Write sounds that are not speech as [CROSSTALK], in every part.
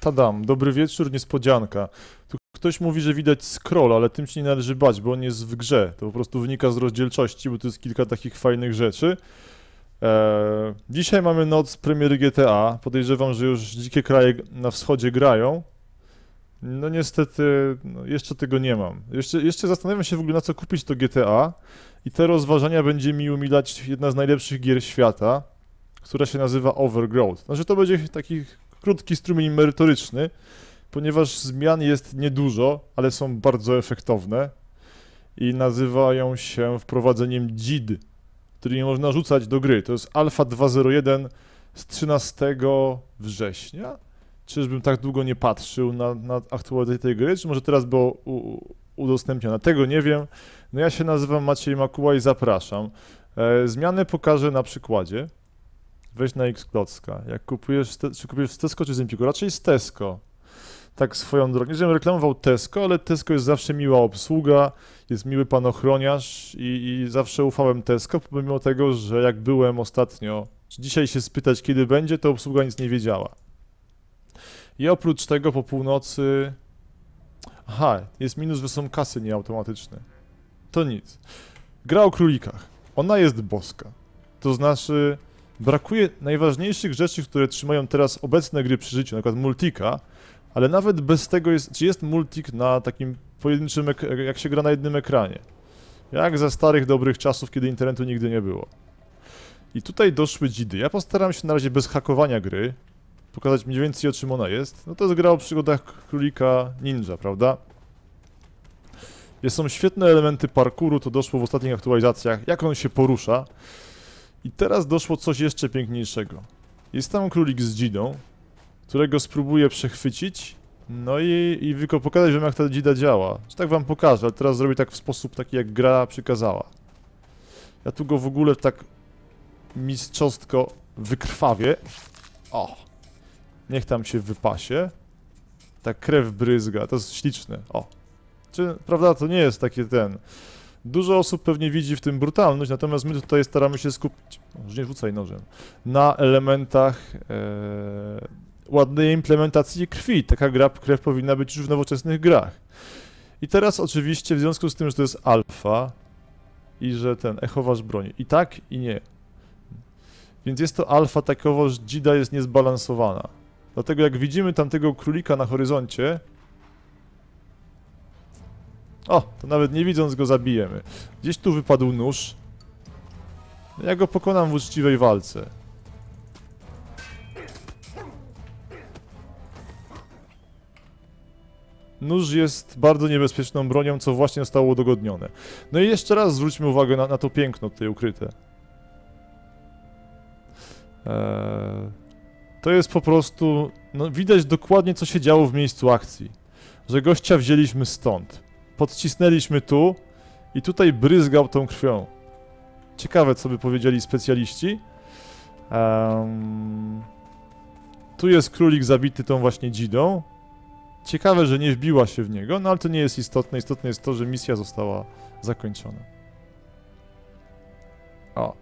Tadam, dobry wieczór, niespodzianka. Tu ktoś mówi, że widać scroll, ale tym się nie należy bać, bo on jest w grze. To po prostu wynika z rozdzielczości, bo tu jest kilka takich fajnych rzeczy. Eee, dzisiaj mamy noc premiery GTA. Podejrzewam, że już dzikie kraje na wschodzie grają. No niestety, no, jeszcze tego nie mam. Jeszcze, jeszcze zastanawiam się w ogóle na co kupić to GTA i te rozważania będzie mi umilać jedna z najlepszych gier świata, która się nazywa Overgrowth. Znaczy to będzie taki krótki strumień merytoryczny, ponieważ zmian jest niedużo, ale są bardzo efektowne i nazywają się wprowadzeniem JID, który nie można rzucać do gry. To jest Alpha 2.01 z 13 września. Czyżbym tak długo nie patrzył na, na aktualizację tej gry, czy może teraz było u, udostępnione? Tego nie wiem. No ja się nazywam Maciej Makuła i zapraszam. E, zmiany pokażę na przykładzie. Weź na Xklocka. Jak kupujesz, czy kupujesz z Tesco czy z Empiku? Raczej z Tesco. Tak swoją drogą. Nie żebym reklamował Tesco, ale Tesco jest zawsze miła obsługa, jest miły pan ochroniarz i, i zawsze ufałem Tesco, pomimo tego, że jak byłem ostatnio, czy dzisiaj się spytać kiedy będzie, to obsługa nic nie wiedziała. I oprócz tego po północy... Aha, jest minus, że są kasy nieautomatyczne. To nic. Gra o królikach. Ona jest boska. To znaczy, brakuje najważniejszych rzeczy, które trzymają teraz obecne gry przy życiu, na przykład multika, ale nawet bez tego jest, czy jest multik na takim pojedynczym, jak się gra na jednym ekranie. Jak za starych, dobrych czasów, kiedy internetu nigdy nie było. I tutaj doszły dzidy. Ja postaram się na razie bez hakowania gry pokazać mniej więcej o czym ona jest. No to jest gra o przygodach królika ninja, prawda? Są świetne elementy parkouru, to doszło w ostatnich aktualizacjach, jak on się porusza. I teraz doszło coś jeszcze piękniejszego. Jest tam królik z dzidą, którego spróbuję przechwycić, no i, i tylko pokazać wam jak ta dzida działa. Że tak wam pokażę, ale teraz zrobię tak w sposób taki jak gra przykazała. Ja tu go w ogóle tak mistrzostko wykrwawię. O! Niech tam się wypasie. Ta krew bryzga, to jest śliczne. O! Czy, prawda, to nie jest takie ten... Dużo osób pewnie widzi w tym brutalność, natomiast my tutaj staramy się skupić, może nie rzucaj nożem, na elementach e, ładnej implementacji krwi. Taka gra, krew powinna być już w nowoczesnych grach. I teraz oczywiście w związku z tym, że to jest alfa i że ten echowasz broni. I tak, i nie. Więc jest to alfa takowo, że dzida jest niezbalansowana. Dlatego jak widzimy tamtego królika na horyzoncie, o, to nawet nie widząc go zabijemy. Gdzieś tu wypadł nóż. Ja go pokonam w uczciwej walce. Nóż jest bardzo niebezpieczną bronią, co właśnie zostało udogodnione. No i jeszcze raz zwróćmy uwagę na, na to piękno tutaj ukryte. Eee, to jest po prostu... No, widać dokładnie, co się działo w miejscu akcji. Że gościa wzięliśmy stąd podcisnęliśmy tu i tutaj bryzgał tą krwią. Ciekawe, co by powiedzieli specjaliści. Um, tu jest królik zabity tą właśnie dzidą. Ciekawe, że nie wbiła się w niego, no ale to nie jest istotne. Istotne jest to, że misja została zakończona. O.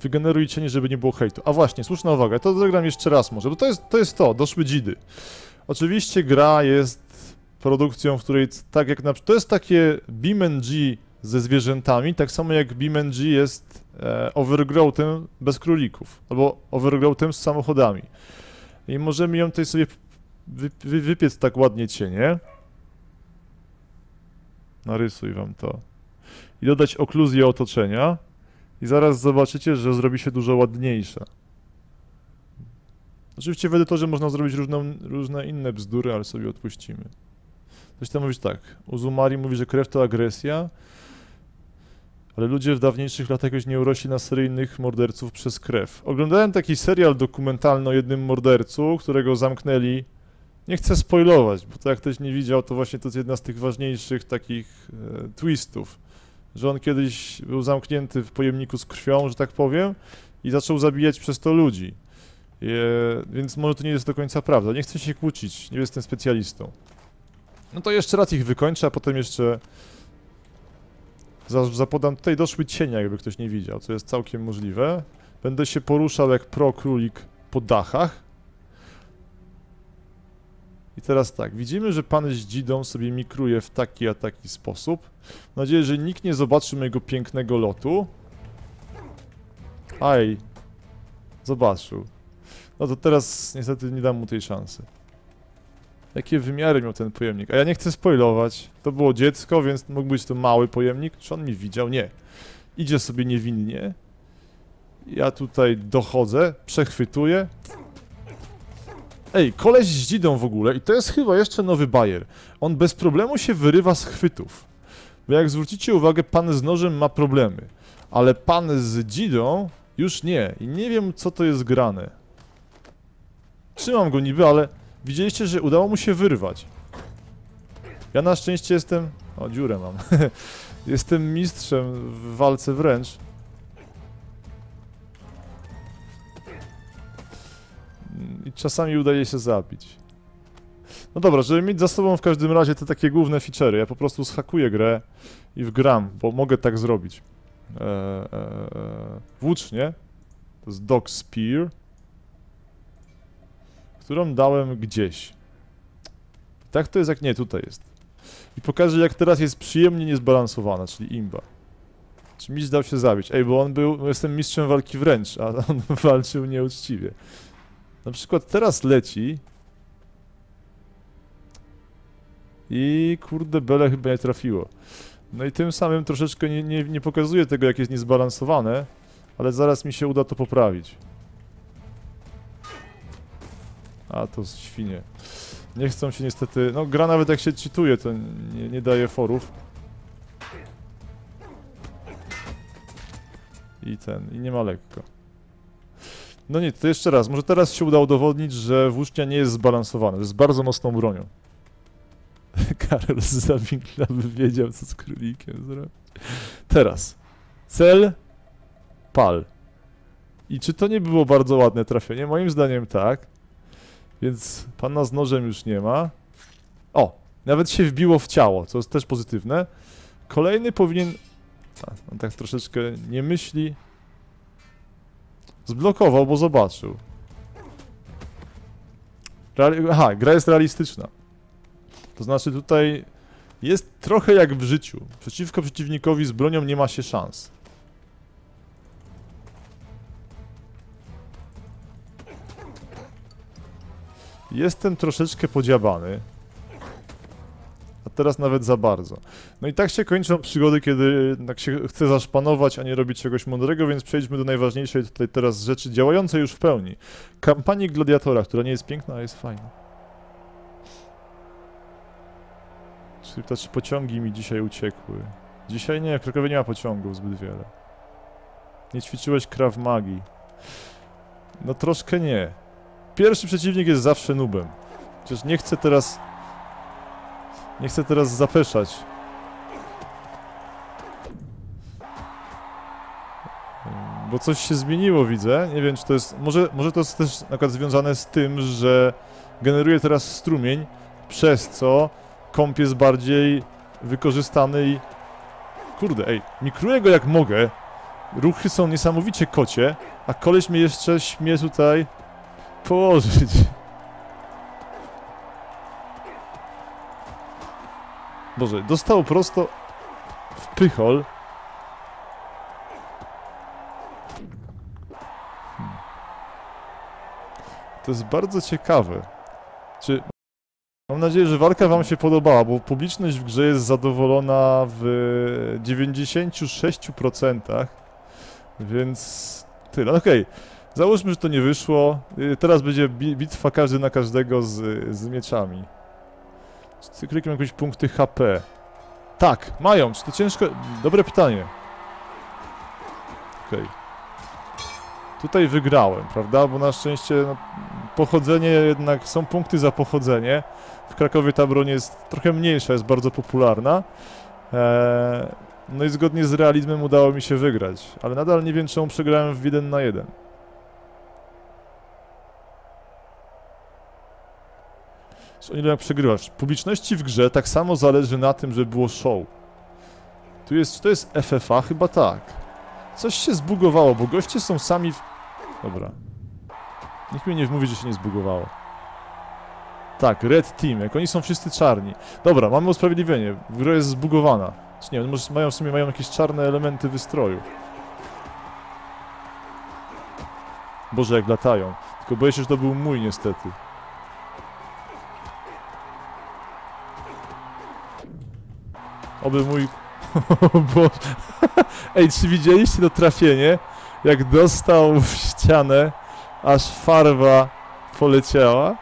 Wygeneruj cienie, żeby nie było hejtu. A właśnie, słuszna uwaga, to zagram jeszcze raz może, bo to jest to, jest to doszły dzidy. Oczywiście gra jest produkcją, w której tak jak na to jest takie BeamNG ze zwierzętami, tak samo jak BeamNG jest e, bez królików, albo overgrowthem z samochodami. I możemy ją tutaj sobie wy, wy, wypiec tak ładnie cienie. Narysuj wam to. I dodać okluzję otoczenia. I zaraz zobaczycie, że zrobi się dużo ładniejsza. Oczywiście w edytorze można zrobić różne, różne inne bzdury, ale sobie odpuścimy. Tam mówisz tak, Uzumari mówi, że krew to agresja, ale ludzie w dawniejszych latach już nie urośli na seryjnych morderców przez krew. Oglądałem taki serial dokumentalny o jednym mordercu, którego zamknęli. Nie chcę spoilować, bo to jak ktoś nie widział, to właśnie to jest jedna z tych ważniejszych takich e, twistów. Że on kiedyś był zamknięty w pojemniku z krwią, że tak powiem, i zaczął zabijać przez to ludzi. E, więc może to nie jest do końca prawda. Nie chcę się kłócić, nie jestem specjalistą. No to jeszcze raz ich wykończę, a potem jeszcze zapodam. Tutaj doszły cienia, jakby ktoś nie widział, co jest całkiem możliwe. Będę się poruszał jak pro królik po dachach. I teraz tak, widzimy, że pan z dzidą sobie mikruje w taki a taki sposób. Mam nadzieję, że nikt nie zobaczy mojego pięknego lotu. Aj. Zobaczył. No to teraz niestety nie dam mu tej szansy. Jakie wymiary miał ten pojemnik? A ja nie chcę spoilować. To było dziecko, więc mógł być to mały pojemnik. Czy on mi widział? Nie. Idzie sobie niewinnie. Ja tutaj dochodzę, przechwytuję. Ej, koleś z dzidą w ogóle i to jest chyba jeszcze nowy bajer. On bez problemu się wyrywa z chwytów. Bo jak zwrócicie uwagę, pan z nożem ma problemy. Ale pan z dzidą już nie. I nie wiem, co to jest grane. Trzymam go niby, ale widzieliście, że udało mu się wyrwać. Ja na szczęście jestem... O, dziurę mam. [LAUGHS] jestem mistrzem w walce wręcz. I czasami udaje się zabić. No dobra, żeby mieć za sobą w każdym razie te takie główne feature'y, ja po prostu schakuję grę i wgram, bo mogę tak zrobić. Eee, eee, włócznie, to jest Dog Spear, którą dałem gdzieś. Tak to jest jak... nie, tutaj jest. I pokażę jak teraz jest przyjemnie niezbalansowana, czyli imba. Czy mistrz dał się zabić? Ej, bo on był... jestem mistrzem walki wręcz, a [LAUGHS] on walczył nieuczciwie. Na przykład teraz leci. I kurde, bele chyba nie trafiło. No i tym samym troszeczkę nie, nie, nie pokazuje tego, jak jest niezbalansowane, ale zaraz mi się uda to poprawić. A, to świnie. Nie chcą się niestety... No, gra nawet jak się czytuje, to nie, nie daje forów. I ten, i nie ma lekko. No nie, to jeszcze raz. Może teraz się uda udowodnić, że włócznia nie jest zbalansowana. Jest bardzo mocną bronią. [LAUGHS] Karol z Zawinkla by wiedział, co z królikiem zrobić. Teraz. Cel. Pal. I czy to nie było bardzo ładne trafienie? Moim zdaniem tak. Więc pana z nożem już nie ma. O! Nawet się wbiło w ciało, co jest też pozytywne. Kolejny powinien... A, on tak troszeczkę nie myśli. Zblokował, bo zobaczył. Aha, gra jest realistyczna. To znaczy tutaj jest trochę jak w życiu. Przeciwko przeciwnikowi z bronią nie ma się szans. Jestem troszeczkę podziabany teraz nawet za bardzo. No i tak się kończą przygody, kiedy tak się chce zaszpanować, a nie robić czegoś mądrego, więc przejdźmy do najważniejszej tutaj teraz rzeczy, działającej już w pełni. Kampanii Gladiatora, która nie jest piękna, a jest fajna. Czyli też pociągi mi dzisiaj uciekły. Dzisiaj nie, w Krakowie nie ma pociągów zbyt wiele. Nie ćwiczyłeś kraw magii. No troszkę nie. Pierwszy przeciwnik jest zawsze nubem. Chociaż nie chcę teraz nie chcę teraz zapeszać. Bo coś się zmieniło, widzę. Nie wiem, czy to jest... Może, może to jest też na przykład związane z tym, że generuje teraz strumień, przez co komp jest bardziej wykorzystany i... Kurde, ej, mikruję go jak mogę. Ruchy są niesamowicie kocie, a koleś mnie jeszcze śmie tutaj położyć. Boże, dostał prosto w pychol. Hmm. To jest bardzo ciekawe. Czy... Mam nadzieję, że walka wam się podobała, bo publiczność w grze jest zadowolona w 96%, więc tyle. No okej, okay. Załóżmy, że to nie wyszło. Y, teraz będzie bitwa każdy na każdego z, z mieczami. Czy cyklikiem jakieś punkty HP? Tak, mają. Czy to ciężko? Dobre pytanie. Okej. Okay. Tutaj wygrałem, prawda? Bo na szczęście no, pochodzenie jednak, są punkty za pochodzenie. W Krakowie ta broń jest trochę mniejsza, jest bardzo popularna. Eee, no i zgodnie z realizmem udało mi się wygrać. Ale nadal nie wiem, czemu przegrałem w 1 na 1. O ile przegrywasz. Publiczności w grze tak samo zależy na tym, żeby było show. Tu jest, to jest FFA? Chyba tak. Coś się zbugowało, bo goście są sami w Dobra. Nikt mi nie wmówi, że się nie zbugowało. Tak, Red Team, jak oni są wszyscy czarni. Dobra, mamy usprawiedliwienie. Gra jest zbugowana. Czy nie, może mają w sumie mają jakieś czarne elementy wystroju. Boże, jak latają. Tylko boję się, że to był mój niestety. Oby mój... [LAUGHS] Boże. [LAUGHS] Ej, czy widzieliście to trafienie? Jak dostał w ścianę, aż farba poleciała?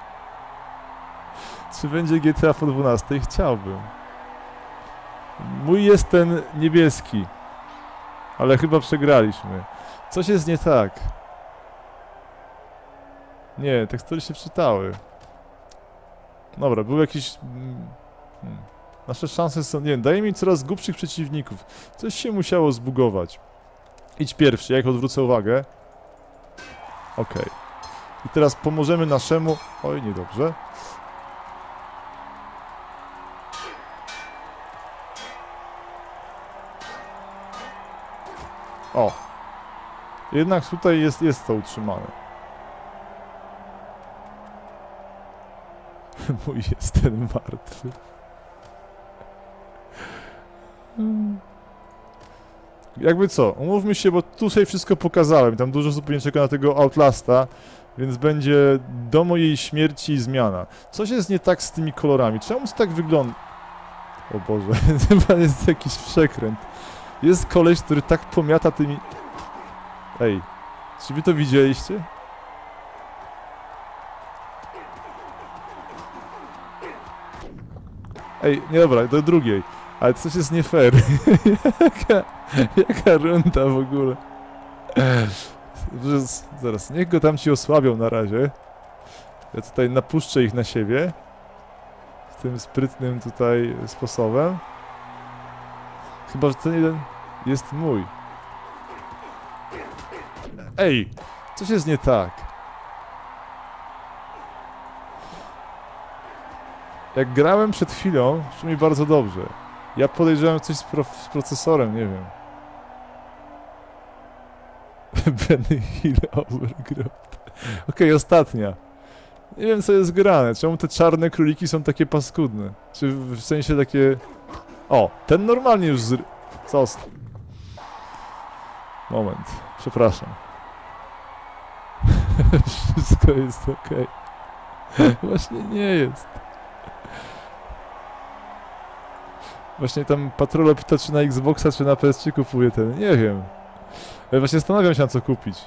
Czy będzie GTA po 12? Chciałbym. Mój jest ten niebieski. Ale chyba przegraliśmy. Coś jest nie tak. Nie, tekstury się wczytały. Dobra, był jakiś... mm, hmm. Nasze szanse są... Nie wiem, daje mi coraz głupszych przeciwników. Coś się musiało zbugować. Idź pierwszy, jak odwrócę uwagę. Okej. I teraz pomożemy naszemu... Oj, niedobrze. O! Jednak tutaj jest, jest to utrzymane. [LAUGHS] Mój jest ten martwy. Hmm. Jakby co, umówmy się, bo tu sobie wszystko pokazałem, tam dużo osób czeka na tego Outlasta, więc będzie do mojej śmierci zmiana. Coś jest nie tak z tymi kolorami, czemu to tak wygląda? O Boże, [LAUGHS] chyba jest jakiś przekręt. Jest koleś, który tak pomiata tymi... Ej, czy wy to widzieliście? Ej, nie dobra, do drugiej. Ale coś jest nie fair. [LAUGHS] jaka, jaka runda w ogóle. Zaraz, niech go tam ci osłabią na razie. Ja tutaj napuszczę ich na siebie. Tym sprytnym tutaj sposobem. Chyba, że ten jeden jest mój. Ej! Coś jest nie tak. Jak grałem przed chwilą, szło mi bardzo dobrze. Ja podejrzewam coś z, pro z procesorem, nie wiem. [LAUGHS] Benny Hill Overgrowth. Okej, ostatnia. Nie wiem co jest grane. Czemu te czarne króliki są takie paskudne? Czy w, sensie takie... O, ten normalnie już z... Został. Moment, przepraszam. [LAUGHS] Wszystko jest okej. Właśnie nie jest. Właśnie tam patrola pyta, czy na Xboxa, czy na PS3 kupuje ten. Nie wiem. Właśnie zastanawiam się, na co kupić.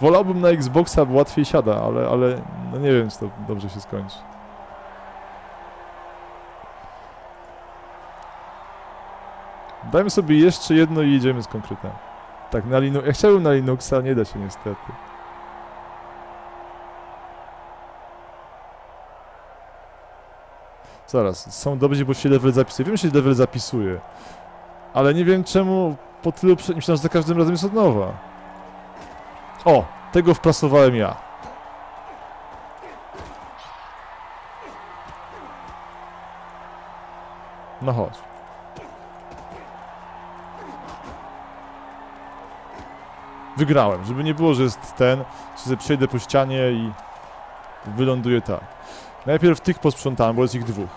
Wolałbym na Xboxa, bo łatwiej siada, ale, ale no nie wiem, czy to dobrze się skończy. Dajmy sobie jeszcze jedno i jedziemy z konkretem. Tak, na Linux. Ja chciałbym na Linuxa, nie da się niestety. Zaraz, są dobrzy, bo się level zapisuje. Wiem, że się level zapisuje. Ale nie wiem czemu po tylu... Prze... Myślałem, że za każdym razem jest od nowa. O! Tego wprasowałem ja. No chodź. Wygrałem, żeby nie było, że jest ten, że przejdę po ścianie i wyląduję tak. Najpierw tych posprzątałem, bo jest ich dwóch.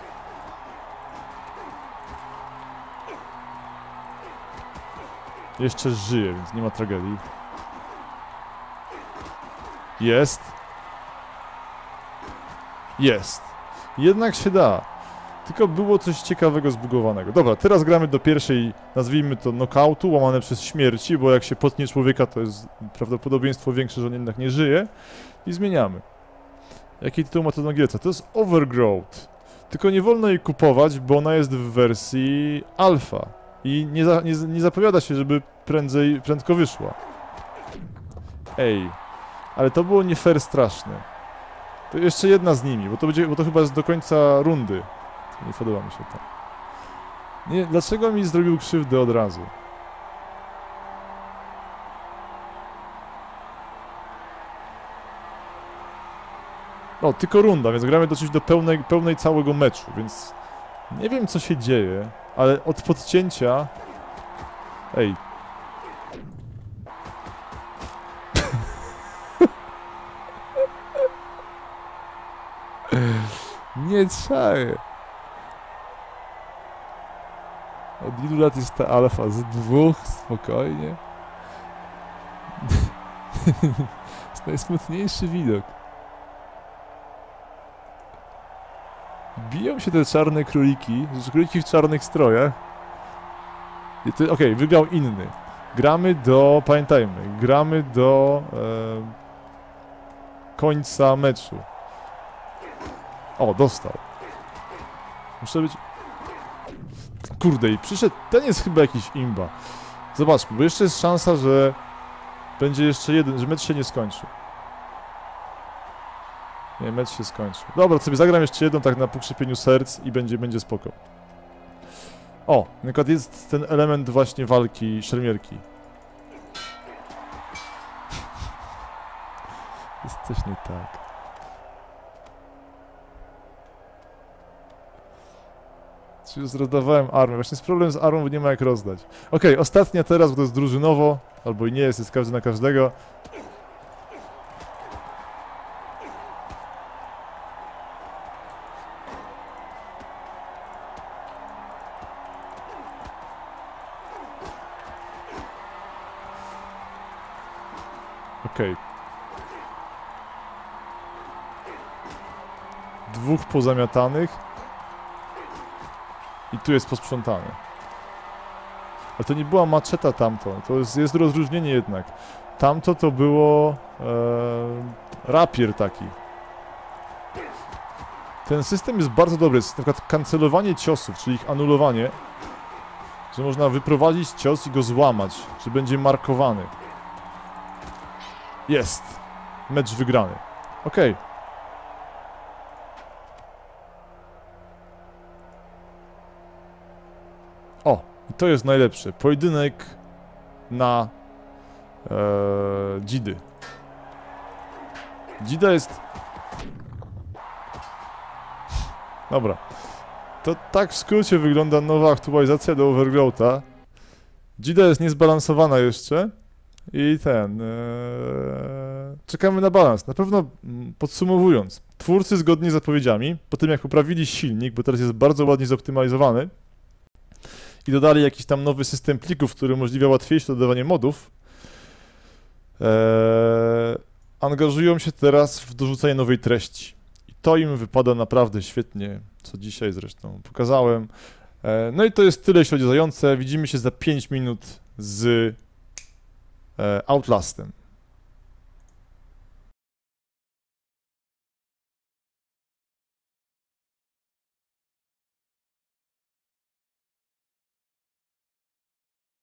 Jeszcze żyje, więc nie ma tragedii. Jest. Jest. Jednak się da. Tylko było coś ciekawego zbugowanego. Dobra, teraz gramy do pierwszej, nazwijmy to knockoutu, łamane przez śmierci, bo jak się potnie człowieka, to jest prawdopodobieństwo większe, że on jednak nie żyje. I zmieniamy. Jaki tytuł ma to na Angielce? To jest Overgrowth. Tylko nie wolno jej kupować, bo ona jest w wersji alfa. I nie, za, nie, nie zapowiada się, żeby prędzej, prędko wyszła. Ej, ale to było nie fair straszne. To jeszcze jedna z nimi, bo to, będzie, bo to chyba jest do końca rundy. Nie podoba mi się to. Nie, dlaczego mi zrobił krzywdę od razu? No, tylko runda, więc gramy dosyć do pełnej, pełnej całego meczu, więc... Nie wiem, co się dzieje, ale od podcięcia... Ej. [LAUGHS] nie czaję. Od ilu lat jest ta alfa? Z dwóch? Spokojnie. [LAUGHS] to jest najsmutniejszy widok. Biją się te czarne króliki, króliki w czarnych strojach. Okej, wygrał inny. Gramy do, pamiętajmy, gramy do e, końca meczu. O, dostał. Muszę być... Kurde, i przyszedł, ten jest chyba jakiś imba. Zobaczmy, bo jeszcze jest szansa, że będzie jeszcze jeden, że mecz się nie skończy. Nie, mecz się skończył. Dobra, sobie zagram jeszcze jedną tak na pokrzepieniu serc i będzie, będzie spoko. O, na przykład jest ten element właśnie walki szermierki. [LAUGHS] Jest coś nie tak. Czy już rozdawałem armię? Właśnie jest problem z armą, bo nie ma jak rozdać. Okej, ostatnia teraz, bo to jest drużynowo, albo i nie jest, jest każdy na każdego. Okej. Dwóch pozamiatanych. I tu jest posprzątane. Ale to nie była maczeta tamto. To jest, jest rozróżnienie jednak. Tamto to było e, rapier taki. Ten system jest bardzo dobry. Jest na przykład kancelowanie ciosów, czyli ich anulowanie. Że można wyprowadzić cios i go złamać, że będzie markowany. Jest. Mecz wygrany. Okej. O, i to jest najlepsze. Pojedynek na e, Dzidy. Dzida jest... Dobra. To tak w skrócie wygląda nowa aktualizacja do Overgrowta. Dzida jest niezbalansowana jeszcze. I ten. Eee, czekamy na balans. Na pewno mm, podsumowując, twórcy zgodnie z zapowiedziami, po tym jak poprawili silnik, bo teraz jest bardzo ładnie zoptymalizowany i dodali jakiś tam nowy system plików, który umożliwia łatwiejsze dodawanie modów, eee, angażują się teraz w dorzucanie nowej treści. I to im wypada naprawdę świetnie, co dzisiaj zresztą pokazałem. Eee, no i to jest tyle, jeśli chodzi o zające. Widzimy się za 5 minut z e, Outlastem.